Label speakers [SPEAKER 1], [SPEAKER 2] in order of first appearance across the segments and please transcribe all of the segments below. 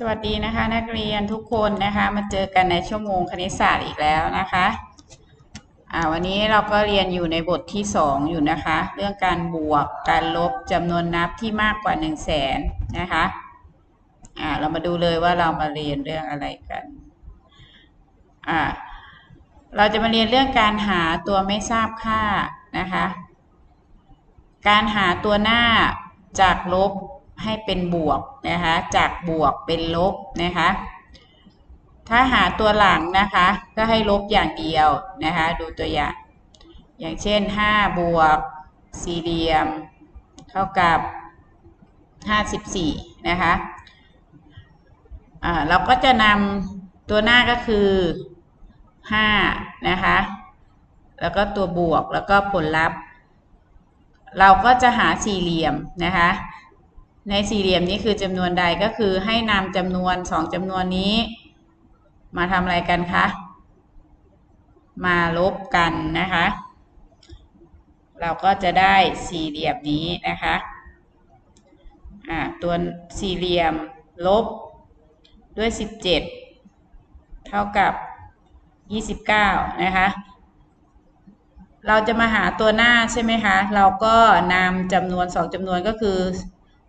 [SPEAKER 1] สวัสดีนะคะ นักเรียนทุกคนนะคะ มาเจอกันในชั่วโมงคณิตศาสตร์อีกแล้วนะคะอ่าวันนี้เราก็เรียนอยู่ในบทที่สองอยู่นะคะ เรื่องการบวกการลบจำนวนนับที่มากกว่า1นึ่งแสนนะคะอ่าเรามาดูเลยว่าเรามาเรียนเรื่องอะไรกันอ่าเราจะมาเรียนเรื่องการหาตัวไม่ทราบค่านะคะ การหาตัวหน้าจากลบ ให้เป็นบวกนะคะจากบวกเป็นลบนะคะถ้าหาตัวหลังนะคะก็ให้ลบอย่างเดียวนะคะดูตัวอย่าง อย่างเช่น 5 บวกสี่เหลี่ยม เท่ากับ 54 นะคะเราก็จะนำตัวหน้าก็คือ 5 นะคะ แล้วก็ตัวบวกแล้วก็ผลลัพธ์ เราก็จะหาสี่เหลี่ยมนะคะ ในสี่เหลี่ยมนี้คือจำนวนใดก็คือให้นำจำนวนสองจำนวนนี้ มาทำอะไรกันคะ มาลบกันนะคะ เราก็จะได้สี่เหลี่ยมนี้นะคะอ่าตัวสี่เหลี่ยมลบด้วย 17 เท่ากับ 29 นะคะ เราจะมาหาตัวหน้าใช่ไหมคะ เราก็นำจำนวนสองจำนวนก็คือ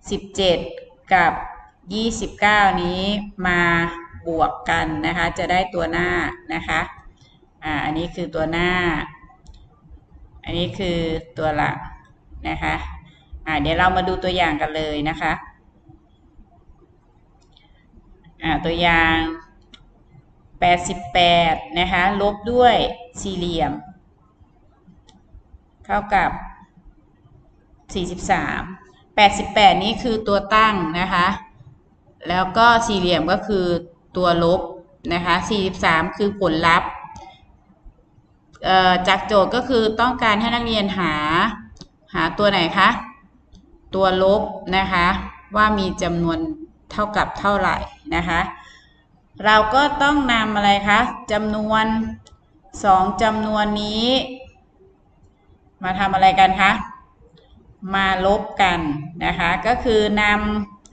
[SPEAKER 1] 17 กับ 29 นี้มาบวกกันนะคะ จะได้ตัวหน้านะคะอ่าอันนี้คือตัวหน้า อันนี้คือตัวหลักนะคะอ่าเดี๋ยวเรามาดูตัวอย่างกันเลยนะคะอ่าตัวอย่าง 88 นะคะ ลบด้วยสี่เหลี่ยม เท่ากับ 43 88 นี้คือตัวตั้งนะคะ แล้วก็สี่เหลี่ยมก็คือตัวลบนะคะ 43 คือผลลัพธ์จากโจทย์ก็คือต้องการให้นักเรียนหาหาตัวไหนคะ ตัวลบนะคะ ว่ามีจำนวนเท่ากับเท่าไหร่นะคะ เราก็ต้องนำอะไรคะจำนวนสองจำนวนนี้ มาทำอะไรกันคะ มาลบกันนะคะ ก็คือน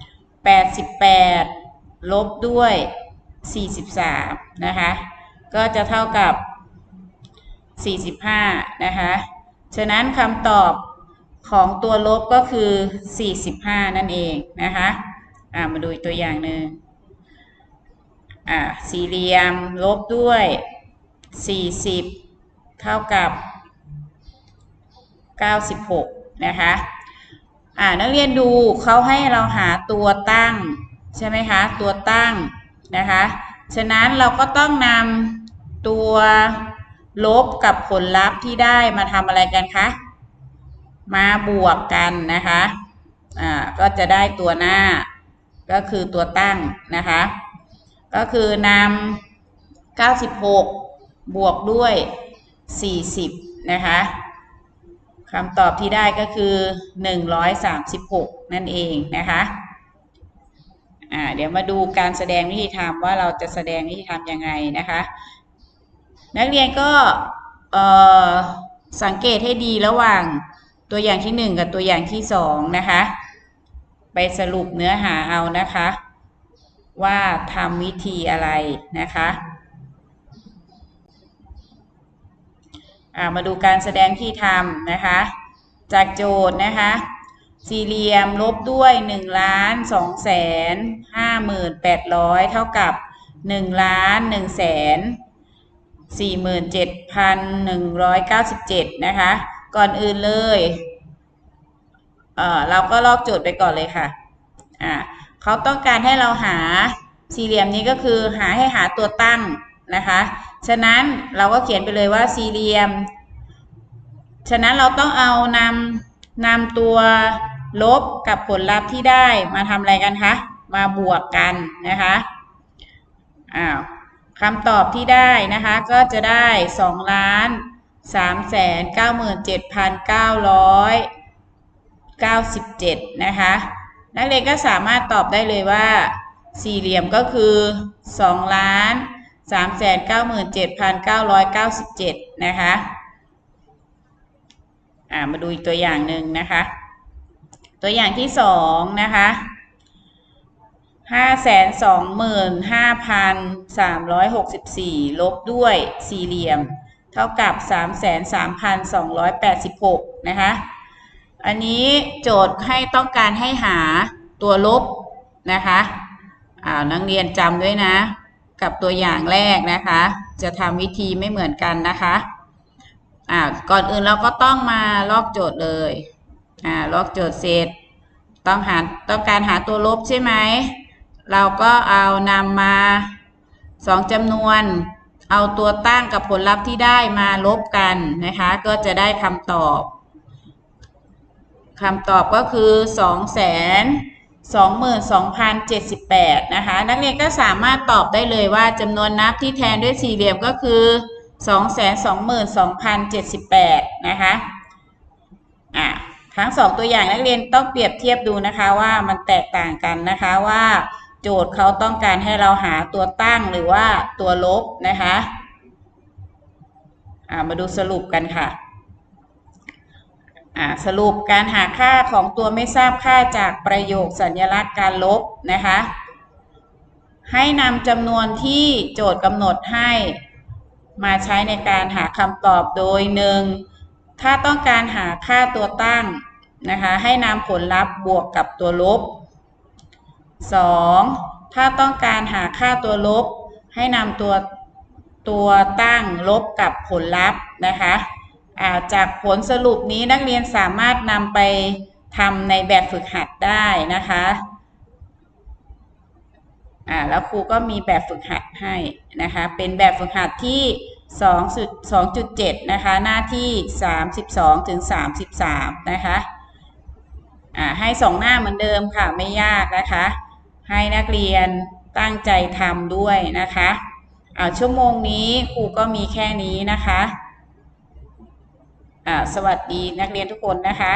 [SPEAKER 1] ำ88 ลบด้วย 43 นะคะ ก็จะเท่ากับ 45 นะคะ ฉะนั้นคำตอบของตัวลบก็คือ 45 นั่นเองนะคะอ่ามาดูตัวอย่างหนึ่งอ่าสี่เหลี่ยมลบด้วย 40 เท่ากับ 96 นะคะอ่านักเรียนดูเขาให้เราหาตัวตั้ง ใช่ไหมคะ ตัวตั้งนะคะ ฉะนั้นเราก็ต้องนำตัวลบกับผลลัพธ์ที่ได้มาทำอะไรกันคะ มาบวกกันนะคะอ่าก็จะได้ตัวหน้า ก็คือตัวตั้งนะคะ ก็คือนำ96 บวกด้วย 40 นะคะ คำตอบที่ได้ก็คือ 136 นั่นเองนะคะอ่าเดี๋ยวมาดูการแสดงวิธีทำว่าเราจะแสดงวิธีทำยังไงนะคะ นักเรียนก็สังเกตให้ดีระหว่างตัวอย่างที่ 1 กับตัวอย่างที่ 2 นะคะ ไปสรุปเนื้อหาเอานะคะ ว่าทำวิธีอะไรนะคะ มาดูการแสดงที่ทำนะคะ จากโจทย์นะคะ สี่เหลี่ยมลบด้วย1ล้าน2แสน5หมื่น800เท่ากับ1ล้าน1แสน4หมื่น7พัน197 นะคะ ก่อนอื่นเลย เออเราก็ลอกโจทย์ไปก่อนเลยค่ะ อ่าเขาต้องการให้เราหาสี่เหลี่ยมนี้ก็คือหาให้หาตัวตั้ง นะคะ ฉะนั้นเราก็เขียนไปเลยว่าสี่เหลี่ยม ฉะนั้นเราต้องเอานำนำตัวลบกับผลลัพธ์ที่ได้มาทำอะไรกันคะ มาบวกกันนะคะอ้าวคำตอบที่ได้นะคะก็จะได้2ล้าน3แสน9 7 9 9 7 นะคะ นักเรียนก็สามารถตอบได้เลยว่า สี่เหลี่ยมก็คือ2ล้าน 3 9 7 9 9 7 นะคะอ่ามาดูอีกตัวอย่างหนึ่งนะคะ ตัวอย่างที่สองนะคะห้าแสนสองหมื่นห้าพันสามร้อยหกสิบสี่ลบด้วยสี่เหลี่ยม เท่ากับสามแสนสามพันสองร้อยแปดสิบหกนะคะ อันนี้โจทย์ให้ต้องการให้หาตัวลบนะคะอ่านักเรียนจำด้วยนะ กับตัวอย่างแรกนะคะ จะทำวิธีไม่เหมือนกันนะคะอ่าก่อนอื่นเราก็ต้องมาลอกโจทย์เลยอ่าลอกโจทย์เสร็จ ต้องหาต้องการหาตัวลบใช่ไหมเราก็เอานำมาสองจำนวน เอาตัวตั้งกับผลลัพธ์ที่ได้มาลบกันนะคะ ก็จะได้คำตอบคำตอบก็คือสองแส นสองหมื่นสองพันเจ็ดสิบแปดนะคะ นักเรียนก็สามารถตอบได้เลยว่าจำนวนนับที่แทนด้วยสี่เหลี่ยมก็คือสองแสนสองหมื่นสองพันเจ็ดสิบแปดนะคะอะทั้งสองตัวอย่างนักเรียนต้องเปรียบเทียบดูนะคะว่ามันแตกต่างกันนะคะว่าโจทย์เขาต้องการให้เราหาตัวตั้งหรือว่าตัวลบนะคะอ่ามาดูสรุปกันค่ะ สรุปการหาค่าของตัวไม่ทราบค่าจากประโยคสัญลักษณ์การลบนะคะ ให้นำจำนวนที่โจทย์กำหนดให้มาใช้ในการหาคำตอบโดยหนึ่งถ้าต้องการหาค่าตัวตั้งนะคะ ให้นำผลลัพธ์บวกกับตัวลบ 2. ถ้าต้องการหาค่าตัวลบ ให้นำตัวตัวตั้งลบกับผลลัพธ์นะคะ จากผลสรุปนี้นักเรียนสามารถนำไปทำในแบบฝึกหัดได้นะคะอ่าแล้วครูก็มีแบบฝึกหัดให้นะคะ เป็นแบบฝึกหัดที่2.2.7นะคะ หน้าที่ 32ถึง33 นะคะอ่าให้สองหน้าเหมือนเดิมค่ะ ไม่ยากนะคะ ให้นักเรียนตั้งใจทำด้วยนะคะอ่าชั่วโมงนี้ครูก็มีแค่นี้นะคะ สวัสดีนักเรียนทุกคนนะคะ